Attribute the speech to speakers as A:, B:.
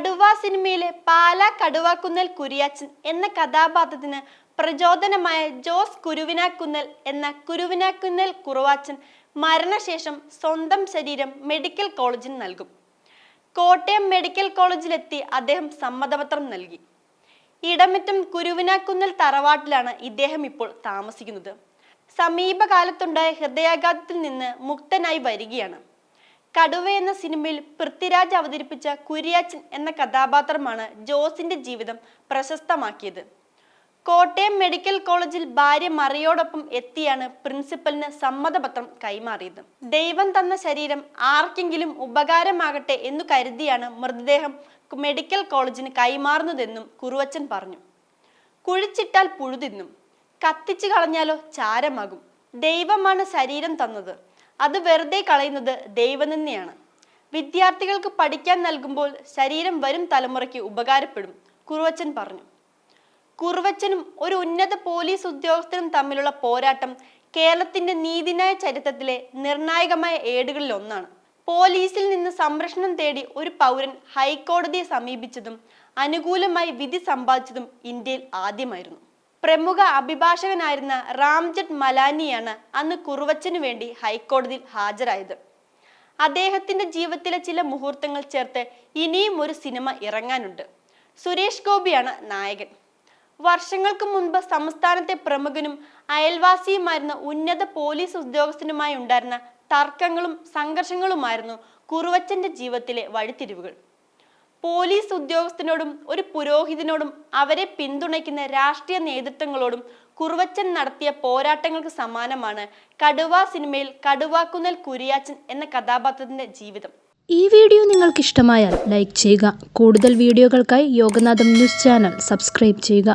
A: കടുവ സിനിമയിലെ പാല കടുവാക്കുന്നൽ കുരിയാച്ചൻ എന്ന കഥാപാത്രത്തിന് പ്രചോദനമായ ജോസ് കുരുവിനാക്കുന്നൽ എന്ന കുരുവിനാക്കുന്നൽ കുറുവാച്ചൻ മരണശേഷം സ്വന്തം ശരീരം മെഡിക്കൽ കോളേജിന് നൽകും. കോട്ടയം മെഡിക്കൽ കോളേജിലെത്തി അദ്ദേഹം സമ്മതപത്രം നൽകി. ഇടമറ്റം കുരുവിനാക്കുന്നൽ തറവാട്ടിലാണ് ഇദ്ദേഹം ഇപ്പോൾ താമസിക്കുന്നത്. സമീപകാലത്തുണ്ടായ ഹൃദയാഘാതത്തിൽ നിന്ന് മുക്തനായി വരികയാണ്. കടുവ എന്ന സിനിമയിൽ പൃഥ്വിരാജ് അവതരിപ്പിച്ച കുര്യാച്ചൻ എന്ന കഥാപാത്രമാണ് ജോസിന്റെ ജീവിതം പ്രശസ്തമാക്കിയത്. കോട്ടയം മെഡിക്കൽ കോളേജിൽ ഭാര്യ മറിയോടൊപ്പം എത്തിയാണ് പ്രിൻസിപ്പലിന് സമ്മതപത്രം കൈമാറിയത്. ദൈവം തന്ന ശരീരം ആർക്കെങ്കിലും ഉപകാരമാകട്ടെ എന്നു കരുതിയാണ് മൃതദേഹം മെഡിക്കൽ കോളേജിന് കൈമാറുന്നതെന്നും കുറുവച്ചൻ പറഞ്ഞു. കുഴിച്ചിട്ടാൽ പുഴുതിന്നും കത്തിച്ചു കളഞ്ഞാലോ ചാരമാകും. ദൈവമാണ് ശരീരം തന്നത്. അത് വെറുതെ കളയുന്നത് ദൈവനിന്ദയാണ് വിദ്യാർത്ഥികൾക്ക് പഠിക്കാൻ നൽകുമ്പോൾ ശരീരം വരും തലമുറയ്ക്ക് ഉപകാരപ്പെടും കുറുവച്ചൻ പറഞ്ഞു. കുറുവച്ചനും ഒരു ഉന്നത പോലീസ് ഉദ്യോഗസ്ഥനും തമ്മിലുള്ള പോരാട്ടം കേരളത്തിന്റെ നീതിന്യായ ചരിത്രത്തിലെ നിർണായകമായ ഏടുകളിൽ ഒന്നാണ് പോലീസിൽ നിന്ന് സംരക്ഷണം തേടി ഒരു പൗരൻ ഹൈക്കോടതിയെ സമീപിച്ചതും അനുകൂലമായി വിധി സമ്പാദിച്ചതും ഇന്ത്യയിൽ ആദ്യമായിരുന്നു. പ്രമുഖ അഭിഭാഷകനായിരുന്ന റാംജറ്റ് മലാനിയാണ് അന്ന് കുറുവച്ചനു വേണ്ടി ഹൈക്കോടതിയിൽ ഹാജരായത്. അദ്ദേഹത്തിന്റെ ജീവിതത്തിലെ ചില മുഹൂർത്തങ്ങൾ ചേർത്ത് ഇനിയും ഒരു സിനിമ ഇറങ്ങാനുണ്ട്. സുരേഷ് ഗോപിയാണ് നായകൻ. വർഷങ്ങൾക്ക് മുൻപ് സംസ്ഥാനത്തെ പ്രമുഖനും അയൽവാസിയുമായിരുന്ന ഉന്നത പോലീസ് ഉദ്യോഗസ്ഥനുമായി ഉണ്ടായിരുന്ന തർക്കങ്ങളും സംഘർഷങ്ങളുമായിരുന്നു കുറുവച്ചന്റെ ജീവിതത്തിലെ വഴിത്തിരിവുകൾ. പോലീസ് ഉദ്യോഗസ്ഥനോടും ഒരു പുരോഹിതനോടും അവരെ പിന്തുണയ്ക്കുന്ന രാഷ്ട്രീയ നേതൃത്വങ്ങളോടും കുറുവച്ചൻ നടത്തിയ പോരാട്ടങ്ങൾക്ക് സമാനമാണ് കടുവ സിനിമയിൽ കടുവാക്കുന്നൽ കുരിയാച്ചൻ എന്ന കഥാപാത്രത്തിന്റെ ജീവിതം.
B: ഈ വീഡിയോ നിങ്ങൾക്ക് ഇഷ്ടമായാൽ ലൈക്ക് ചെയ്യുക. കൂടുതൽ വീഡിയോകൾക്കായി യോഗനാഥം ന്യൂസ് ചാനൽ സബ്സ്ക്രൈബ് ചെയ്യുക.